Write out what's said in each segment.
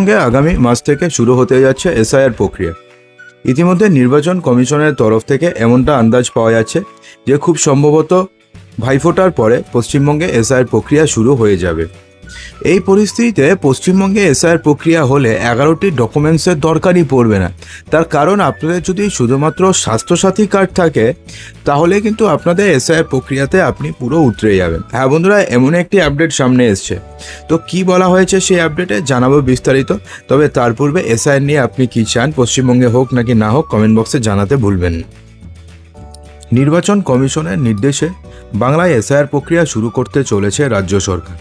পশ্চিমবঙ্গে আগামী মাস থেকে শুরু হতে যাচ্ছে এসআইআর প্রক্রিয়া। ইতিমধ্যে নির্বাচন কমিশনের তরফ থেকে এমনটা আন্দাজ পাওয়া যাচ্ছে যে খুব সম্ভবত ভাইফোঁটার পরে পশ্চিমবঙ্গে এসআইআর প্রক্রিয়া শুরু হয়ে যাবে। এই পরিস্থিতিতে পশ্চিমবঙ্গে এসআইআর প্রক্রিয়া হলে এগারোটি ডকুমেন্টসের দরকারই পড়বে না। তার কারণ আপনাদের যদি শুধুমাত্র স্বাস্থ্যসাথী কার্ড থাকে, তাহলে কিন্তু আপনাদের এসআইআর প্রক্রিয়াতে আপনি পুরো উতরে যাবেন। হ্যাঁ বন্ধুরা এমন একটি আপডেট সামনে এসছে। তো কি বলা হয়েছে সেই আপডেটে জানাব বিস্তারিত, তবে তার পূর্বে এসআইআর নিয়ে আপনি কি চান, পশ্চিমবঙ্গে হোক নাকি না হোক কমেন্ট বক্সে জানাতে ভুলবেন নির্বাচন কমিশনের নির্দেশে বাংলায় এসআইআর প্রক্রিয়া শুরু করতে চলেছে রাজ্য সরকার।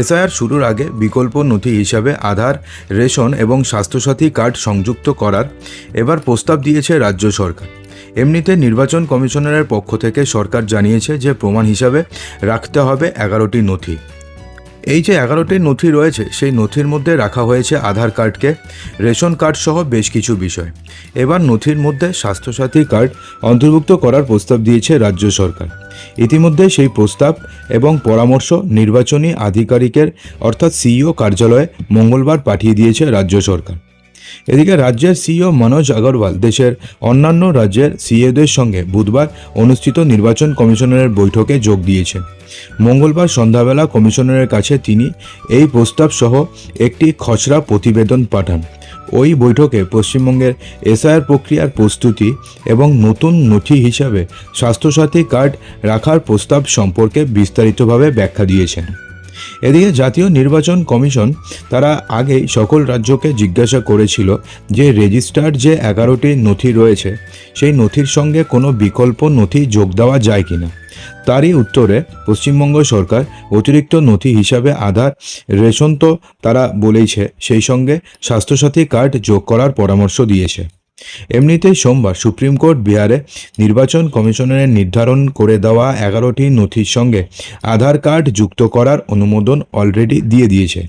এসআইআর শুরুর আগে বিকল্প নথি হিসাবে আধার, রেশন এবং স্বাস্থ্যসাথী কার্ড সংযুক্ত করার এবার প্রস্তাব দিয়েছে রাজ্য সরকার। এমনিতে নির্বাচন কমিশনারের পক্ষ থেকে সরকার জানিয়েছে যে প্রমাণ হিসাবে রাখতে হবে এগারোটি নথি। এই যে এগারোটি নথি রয়েছে, সেই নথির মধ্যে রাখা হয়েছে আধার কার্ডকে, রেশন কার্ড সহ বেশ কিছু বিষয়। এবার নথির মধ্যে স্বাস্থ্যসাথী কার্ড অন্তর্ভুক্ত করার প্রস্তাব দিয়েছে রাজ্য সরকার। ইতিমধ্যে সেই প্রস্তাব এবং পরামর্শ নির্বাচনী আধিকারিকের, অর্থাৎ সিইও কার্যালয়ে মঙ্গলবার পাঠিয়ে দিয়েছে রাজ্য সরকার। এদিকে রাজ্যের সিইও মনোজ আগরওয়াল দেশের অন্যান্য রাজ্যের সিএদের সঙ্গে বুধবার অনুষ্ঠিত নির্বাচন কমিশনারের বৈঠকে যোগ দিয়েছেন। মঙ্গলবার সন্ধ্যাবেলা কমিশনারের কাছে তিনি এই প্রস্তাব সহ একটি খসড়া প্রতিবেদন পাঠান। ওই বৈঠকে পশ্চিমবঙ্গের এসআইআর প্রক্রিয়ার প্রস্তুতি এবং নতুন নথি হিসাবে স্বাস্থ্যসাথী কার্ড রাখার প্রস্তাব সম্পর্কে বিস্তারিতভাবে ব্যাখ্যা দিয়েছেন। এদিকে জাতীয় নির্বাচন কমিশন তারা আগেই সকল রাজ্যকে জিজ্ঞাসা করেছিল যে রেজিস্টার্ড যে এগারোটি নথি রয়েছে, সেই নথির সঙ্গে কোনো বিকল্প নথি যোগ দেওয়া যায় কিনা? তারই উত্তরে পশ্চিমবঙ্গ সরকার অতিরিক্ত নথি হিসাবে আধার, রেশন তো তারা বলেইছে, সেই সঙ্গে স্বাস্থ্যসাথী কার্ড যোগ করার পরামর্শ দিয়েছে। এমনিতেই সোমবার সুপ্রিম কোর্ট বিহারে নির্বাচন কমিশনের নির্ধারণ করে দেওয়া এগারোটি নথির সঙ্গে আধার কার্ড যুক্ত করার অনুমোদন অলরেডি দিয়ে দিয়েছে।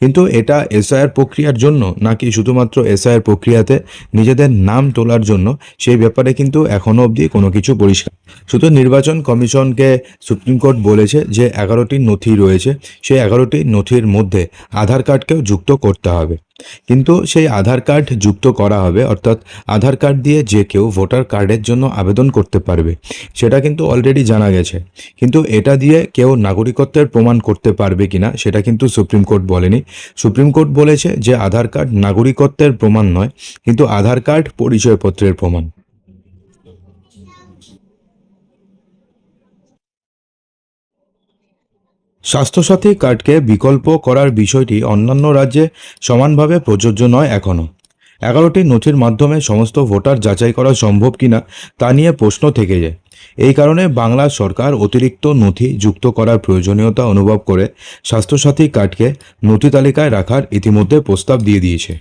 কিন্তু এটা এসআইআর প্রক্রিয়ার জন্য নাকি শুধুমাত্র এসআইআর প্রক্রিয়াতে নিজেদের নাম তোলার জন্য সেই ব্যাপারে কিন্তু এখনও অবধি কোনো কিছু পরিষ্কার। শুধু নির্বাচন কমিশনকে সুপ্রিম কোর্ট বলেছে যে এগারোটি নথি রয়েছে, সেই এগারোটি নথির মধ্যে আধার কার্ডকেও যুক্ত করতে হবে। কিন্তু সেই আধার কার্ড যুক্ত করা হবে, অর্থাৎ আধার কার্ড দিয়ে যে কেউ ভোটার কার্ডের জন্য আবেদন করতে পারবে, সেটা কিন্তু অলরেডি জানা গেছে। কিন্তু এটা দিয়ে কেউ নাগরিকত্বের প্রমাণ করতে পারবে কিনা, সেটা কিন্তু সুপ্রিম কোর্ট বলেনি। সুপ্রিম কোর্ট বলেছে যে আধার কার্ড নাগরিকত্বের প্রমাণ নয়, কিন্তু আধার কার্ড পরিচয়পত্রের প্রমাণ। স্বাস্থ্যসাথী কার্ডকে বিকল্প করার বিষয়টি অন্যান্য রাজ্যে সমানভাবে প্রযোজ্য নয় এখনও। এগারোটি নথির মাধ্যমে সমস্ত ভোটার যাচাই করা সম্ভব কিনা তা নিয়ে প্রশ্ন থেকে যায়। এই কারণে বাংলা সরকার অতিরিক্ত নথি যুক্ত করার প্রয়োজনীয়তা অনুভব করে স্বাস্থ্যসাথী কার্ডকে নথি তালিকায় রাখার ইতিমধ্যে প্রস্তাব দিয়ে দিয়েছে।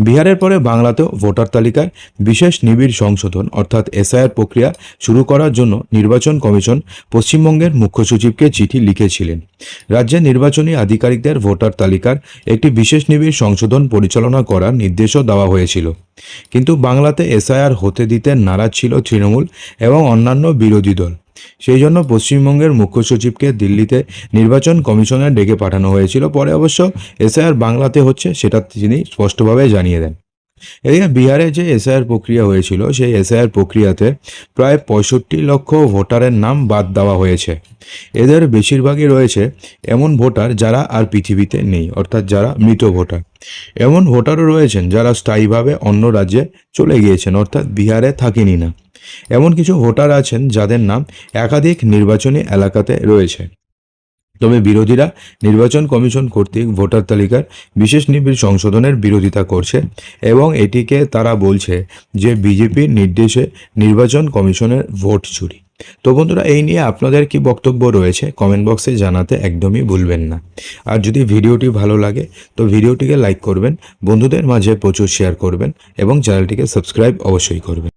বিহারের পরে বাংলাতেও ভোটার তালিকার বিশেষ নিবিড় সংশোধন, অর্থাৎ এসআইআর প্রক্রিয়া শুরু করার জন্য নির্বাচন কমিশন পশ্চিমবঙ্গের মুখ্য সচিবকে চিঠি লিখেছিলেন। রাজ্যের নির্বাচনী আধিকারিকদের ভোটার তালিকার একটি বিশেষ নিবিড় সংশোধন পরিচালনা করার নির্দেশও দেওয়া হয়েছিল। কিন্তু বাংলাতে এসআইআর হতে দিতে নারাজ ছিল তৃণমূল এবং অন্যান্য বিরোধী দল। সেই জন্য পশ্চিমবঙ্গের মুখ্য সচিবকে দিল্লিতে নির্বাচন কমিশনের ডেকে পাঠানো হয়েছিল। পরে অবশ্য এসআইআর বাংলাতে হচ্ছে, সেটা তিনি স্পষ্টভাবে জানিয়ে দেন। এদিকে বিহারে যে এসআইআর প্রক্রিয়া হয়েছিল, সেই এসআইআর প্রক্রিয়াতে প্রায় পঁয়ষট্টি লক্ষ ভোটারের নাম বাদ দেওয়া হয়েছে। এদের বেশিরভাগই রয়েছে এমন ভোটার যারা আর পৃথিবীতে নেই, অর্থাৎ যারা মৃত ভোটার। এমন ভোটারও রয়েছেন যারা স্থায়ীভাবে অন্য রাজ্যে চলে গিয়েছেন, অর্থাৎ বিহারে থাকেনি না। এমন কিছু ভোটার আছেন যাদের নাম একাধিক নির্বাচনী এলাকাতে রয়েছে। তবে বিরোধীরা নির্বাচন কমিশন কর্তৃক ভোটার তালিকার বিশেষ নিবিড় সংশোধনের বিরোধিতা করছে এবং এটিকে তারা বলছে যে বিজেপির নির্দেশে নির্বাচন কমিশনের ভোট চুরি। তো বন্ধুরা, এই নিয়ে আপনাদের কি বক্তব্য রয়েছে কমেন্ট বক্সে জানাতে একদমই ভুলবেন না। আর যদি ভিডিওটি ভালো লাগে, তো ভিডিওটিকে লাইক করবেন, বন্ধুদের মাঝে প্রচুর শেয়ার করবেন এবং চ্যানেলটিকে সাবস্ক্রাইব অবশ্যই করবেন।